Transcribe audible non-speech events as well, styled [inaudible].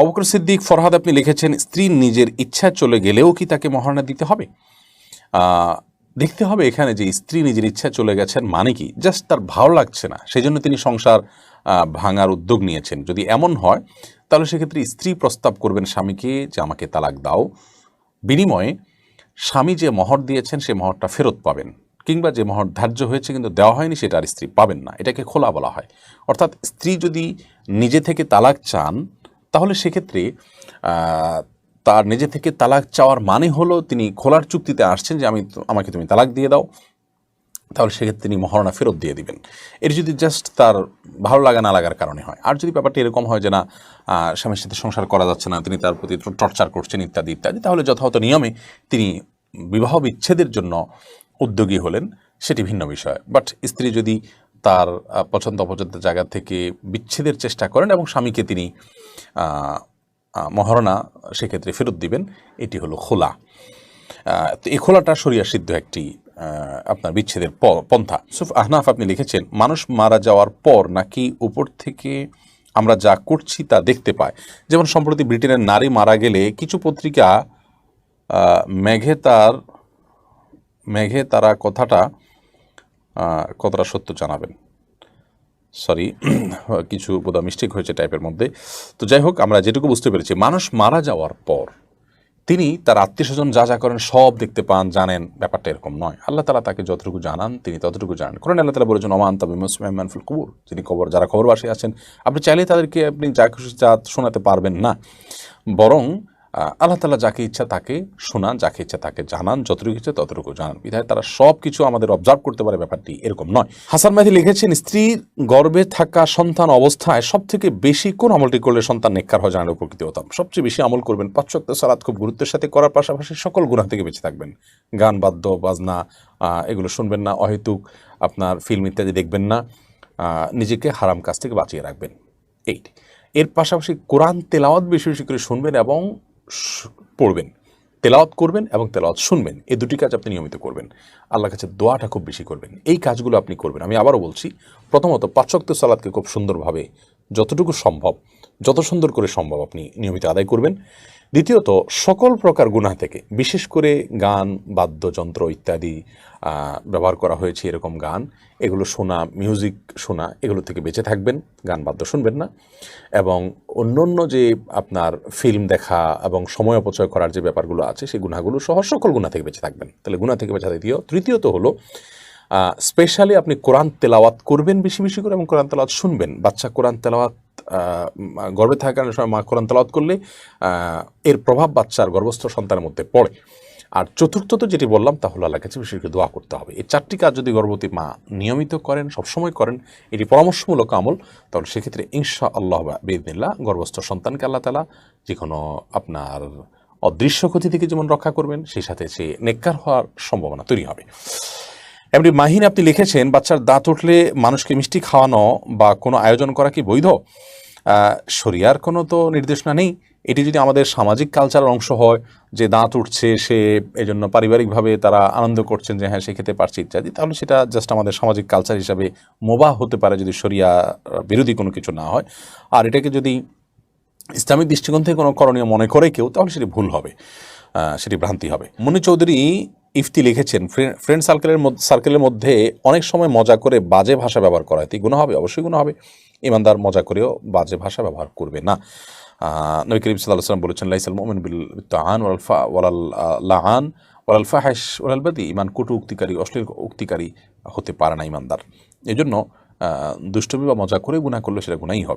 অবকর সিদ্দিক ফরহাদ আপনি লিখেছেন, স্ত্রী নিজের ইচ্ছা চলে গেলেও কি তাকে মহারণা দিতে হবে? দেখতে হবে এখানে যে স্ত্রী নিজের ইচ্ছা চলে গেছেন মানে কি? জাস্ট তার ভালো লাগছে না। সেই জন্য তিনি সংসার ভাঙার উদ্যোগ নিয়েছেন। যদি এমন হয়, তাহলে সেক্ষেত্রে স্ত্রী প্রস্তাব করবেন স্বামীকে যে আমাকে তালাক দাও। বিনিময়ে স্বামী যে মহর দিয়েছেন, সে মহরটা ফেরত পাবেন। কিংবা যে মহর ধার্য হয়েছে কিন্তু দেওয়া হয়নি, সেটা আর স্ত্রী পাবেন না। এটাকে খোলা বলা হয়। অর্থাৎ স্ত্রী যদি নিজে থেকে তালাক চান তাহলে সেক্ষেত্রে তার নিজে থেকে তালাক চাওয়ার মানে হলো তিনি খোলার চুক্তিতে আসছেন যে আমি আমাকে তুমি তালাক দিয়ে দাও। তাহলে সেক্ষেত্রে তিনি মহারণা ফেরত দিয়ে দিবেন। এর যদি জাস্ট তার ভালো লাগা না লাগার কারণে হয়। আর যদি ব্যাপারটি এরকম হয় যে না স্বামীর সাথে সংসার করা যাচ্ছে না, তিনি তার প্রতি টর্চার করছেন ইত্যাদি ইত্যাদি, তাহলে যথাযথ নিয়মে তিনি বিবাহ বিচ্ছেদের জন্য উদ্যোগী হলেন, সেটি ভিন্ন বিষয়। বাট স্ত্রী যদি তার পছন্দ অপছন্দের জায়গা থেকে বিচ্ছেদের চেষ্টা করেন এবং স্বামীকে তিনি মহারণা সেক্ষেত্রে ফেরত দিবেন। এটি হলো খোলা। তো এই খোলাটা সরিয়া সিদ্ধ একটি আপনার বিচ্ছেদের পন্থা। সুফ আহনাফ আপনি লিখেছেন, মানুষ মারা যাওয়ার পর নাকি উপর থেকে আমরা যা করছি তা দেখতে পাই যেমন সম্প্রতি ব্রিটেনের নারী মারা গেলে কিছু পত্রিকা মেঘে তার, মেঘে তারা কথাটা কতটা সত্য জানাবেন। সরি [clears throat] কিছু বোধহয় মিস্টেক হয়েছে টাইপের মধ্যে। তো যাই হোক, আমরা যেটুকু বুঝতে পেরেছি, মানুষ মারা যাওয়ার পর তিনি তার আত্মীয় স্বজন যা যা করেন সব দেখতে পান, জানেন, ব্যাপারটা এরকম নয়। আল্লাহ তালা তাকে যতটুকু জানান, তিনি ততটুকু জানেন। করেন আল্লাহ তালা বলেছেন অমান তবে মুসলিমানফুল কবুর। যিনি খবর যারা খবরবাসী আছেন, আপনি চাইলে তাদেরকে, আপনি যা খুশি যা শোনাতে পারবেন না। বরং আল্লাহ তালা যাকে ইচ্ছা তাকে শোনান, যাকে ইচ্ছা তাকে জানান, যতটুকু ইচ্ছা ততটুকু জানান। বিধায় তারা সব কিছু আমাদের অবজার্ভ করতে পারে, ব্যাপারটি এরকম নয়। হাসান মাহি লিখেছেন স্ত্রীর গর্ভে থাকা সন্তান অবস্থায় সব থেকে বেশি কোন আমলটি করলে সন্তান নেককার হয় জানার উপকৃত হতাম? সবচেয়ে বেশি আমল করবেন পাশ্চাত্য সালাদ খুব গুরুত্বের সাথে করার পাশাপাশি সকল গুণা থেকে বেঁচে থাকবেন। গান, বাদ্য, বাজনা এগুলো শুনবেন না, অহেতুক আপনার ফিল্ম ইত্যাদি দেখবেন না নিজেকে হারাম কাজ থেকে বাঁচিয়ে রাখবেন। এইট। এর পাশাপাশি কোরআন তেলাওয়াত বেশি বেশি করে শুনবেন এবং পড়বেন, তেলাওয়াত করবেন এবং তেলাওয়াত শুনবেন। এই দুটি কাজ আপনি নিয়মিত করবেন। আল্লাহর কাছে দোয়াটা খুব বেশি করবেন। এই কাজগুলো আপনি করবেন। আমি আবারও বলছি, প্রথমত পাচক্য সালাদকে খুব সুন্দরভাবে যতটুকু সম্ভব, যত সুন্দর করে সম্ভব আপনি নিয়মিত আদায় করবেন। দ্বিতীয়ত, সকল প্রকার গুনাহ থেকে, বিশেষ করে গান, বাদ্যযন্ত্র ইত্যাদি ব্যবহার করা হয়েছে এরকম গান। এগুলো শোনা মিউজিক শোনা, এগুলো থেকে বেঁচে থাকবেন, গান, বাদ্য শুনবেন না। এবং অন্য অন্য যে আপনার ফিল্ম দেখা এবং সময় অপচয় করার যে ব্যাপারগুলো আছে, সেই গুণাগুলো সহ সকল গুণা থেকে বেঁচে থাকবেন। তাহলে গুণা থেকে বেঁচে দ্বিতীয় তৃতীয়ত হলো স্পেশালি আপনি কোরআন তেলাওয়াত করবেন বেশি বেশি করে এবং কোরআন তেলাওয়াত শুনবেন। বাচ্চা কোরআন তেলাওয়াত গর্ভে থাকার সময় মা কোরআন তেলাওয়াত করলে এর প্রভাব বাচ্চার গর্ভস্থ সন্তানের মধ্যে পড়ে। আর চতুর্থত যেটি বললাম, তা হলো আল্লাহ কাছে বিশেষ করে দোয়া করতে হবে। এই চারটি কাজ যদি গর্ভবতী মা নিয়মিত করেন, সবসময় করেন, এটি পরামর্শমূলক আমল, তাহলে সেক্ষেত্রে ইনশা আল্লাহ বেদিল্লা গর্ভস্থ সন্তানকে আল্লাহ তালা যে কোনো আপনার অদৃশ্য ক্ষতি থেকে যেমন রক্ষা করবেন, সেই সাথে সে নেককার হওয়ার সম্ভাবনা তৈরি হবে। এমনি মাহিন, আপনি লিখেছেন, বাচ্চার দাঁত উঠলে মানুষকে মিষ্টি খাওয়ানো বা কোনো আয়োজন করা কি বৈধ? শরিয়ার কোনো তো নির্দেশনা নেই। এটি যদি আমাদের সামাজিক কালচারের অংশ হয়, যে দাঁত উঠছে, সে এজন্য পারিবারিকভাবে তারা আনন্দ করছেন যে হ্যাঁ সে খেতে পারছে ইত্যাদি, তাহলে সেটা জাস্ট আমাদের সামাজিক কালচার হিসাবে মোবাহ হতে পারে যদি শরিয়া বিরোধী কোনো কিছু না হয়। আর এটাকে যদি ইসলামিক দৃষ্টিকোণ থেকে কোনো করণীয় মনে করে কেউ, তাহলে সেটি ভুল হবে সেটি ভ্রান্তি হবে। মনি চৌধুরী ইফতি লিখেছেন। ফ্রেন্ড সার্কেলের সার্কেলের মধ্যে অনেক সময় মজা করে বাজে ভাষা ব্যবহার করা হয়। গুণ হবে? অবশ্যই গুণ হবে। ইমানদার মজা করেও বাজে ভাষা ব্যবহার করবে না। নবী করিম সাল্লাহ সাল্লাম বলেছেন, লাইসাল মোমিন বিল তাহান ওয়াল ফা ওয়ালাল লাহান ওয়ালাল ফাহাস ওয়ালাল ইমান কটু উক্তিকারী, অশ্লীল উক্তিকারী হতে পারে না ইমানদার। এই জন্য দুষ্টমি বা মজা করে গুণা করলে সেটা গুণাই হবে।